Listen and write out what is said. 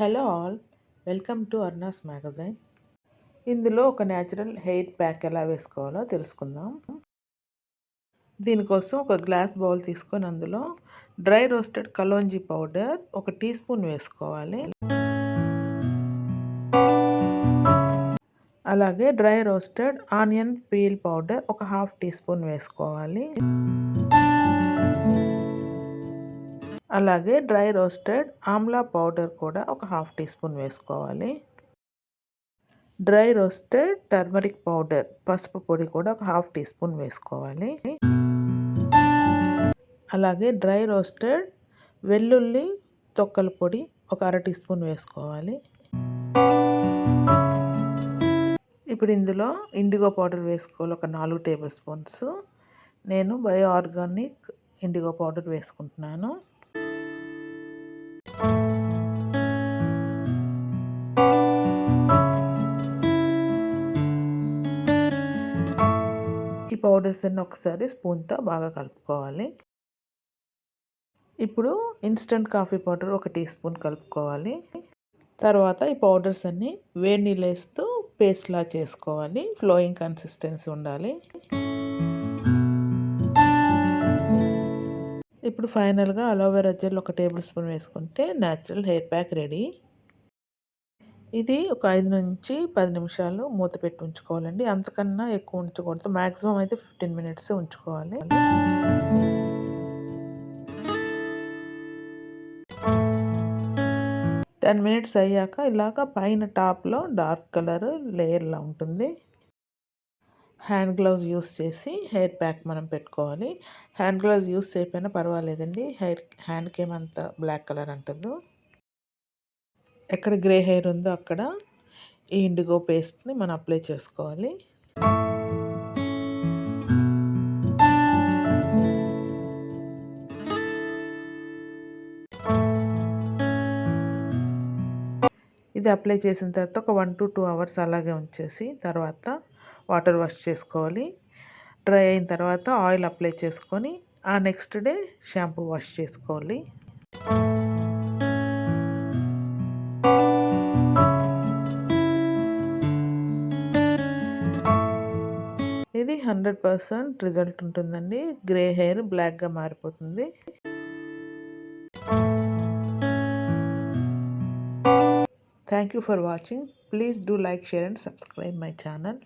Hello all welcome to అర్నాస్ magazine. ఇందులో ఒక న్యాచురల్ హెయిర్ ప్యాక్ ఎలా వేసుకోవాలో తెలుసుకుందాం. దీనికోసం ఒక గ్లాస్ బౌల్ తీసుకొని అందులో డ్రై రోస్టెడ్ కలోంజీ పౌడర్ ఒక టీ స్పూన్ వేసుకోవాలి. అలాగే dry roasted onion peel powder ఒక హాఫ్ టీ స్పూన్ వేసుకోవాలి. అలాగే డ్రై రోస్టెడ్ ఆమ్లా పౌడర్ కూడా ఒక హాఫ్ టీ స్పూన్ వేసుకోవాలి. డ్రై రోస్టెడ్ టర్మరిక్ పౌడర్ పసుపు పొడి కూడా ఒక హాఫ్ టీ స్పూన్ వేసుకోవాలి. అలాగే డ్రై రోస్టెడ్ వెల్లుల్లి తొక్కల పొడి ఒక అర టీ స్పూన్ వేసుకోవాలి. ఇప్పుడు ఇందులో ఇండిగో పౌడర్ వేసుకోవాలి ఒక నాలుగు టేబుల్ స్పూన్స్. నేను బయో ఆర్గానిక్ ఇండిగో పౌడర్ వేసుకుంటున్నాను. పౌడర్స్ అన్నీ ఒకసారి స్పూన్తో బాగా కలుపుకోవాలి. ఇప్పుడు ఇన్స్టంట్ కాఫీ పౌడర్ ఒక టీ స్పూన్ కలుపుకోవాలి. తర్వాత ఈ పౌడర్స్ అన్నీ వేడి నీళ్ళు వేస్తూ పేస్ట్లా చేసుకోవాలి. ఫ్లోయింగ్ కన్సిస్టెన్సీ ఉండాలి. ఇప్పుడు ఫైనల్గా అలోవెరా జెల్ ఒక టేబుల్ స్పూన్ వేసుకుంటే న్యాచురల్ హెయిర్ ప్యాక్ రెడీ. ఇది ఒక ఐదు నుంచి పది నిమిషాలు మూత పెట్టి ఉంచుకోవాలండి. అంతకన్నా ఎక్కువ ఉంచకూడదు. మ్యాక్సిమం అయితే ఫిఫ్టీన్ మినిట్స్ ఉంచుకోవాలి. టెన్ మినిట్స్ అయ్యాక ఇలాగ పైన టాప్లో డార్క్ కలర్ లేయర్లా ఉంటుంది. హ్యాండ్ గ్లౌజ్ యూస్ చేసి హెయిర్ ప్యాక్ మనం పెట్టుకోవాలి. హ్యాండ్ గ్లౌజ్ యూస్ చేయకపోయినా పర్వాలేదండి. హెయిర్ హ్యాండ్కి ఏమంత బ్లాక్ కలర్ అంటుందో. ఎక్కడ గ్రే హెయిర్ ఉందో అక్కడ ఈ ఇండిగో పేస్ట్ని మనం అప్లై చేసుకోవాలి. ఇది అప్లై చేసిన తర్వాత ఒక వన్ టు టూ అవర్స్ అలాగే ఉంచేసి తర్వాత వాటర్ వాష్ చేసుకోవాలి. డ్రై అయిన తర్వాత ఆయిల్ అప్లై చేసుకొని ఆ నెక్స్ట్ డే షాంపూ వాష్ చేసుకోవాలి. ఇది హండ్రెడ్ పర్సెంట్ రిజల్ట్ ఉంటుందండి. గ్రే హెయిర్ బ్లాక్గా మారిపోతుంది. Thank you for watching. Please do like share and subscribe my channel.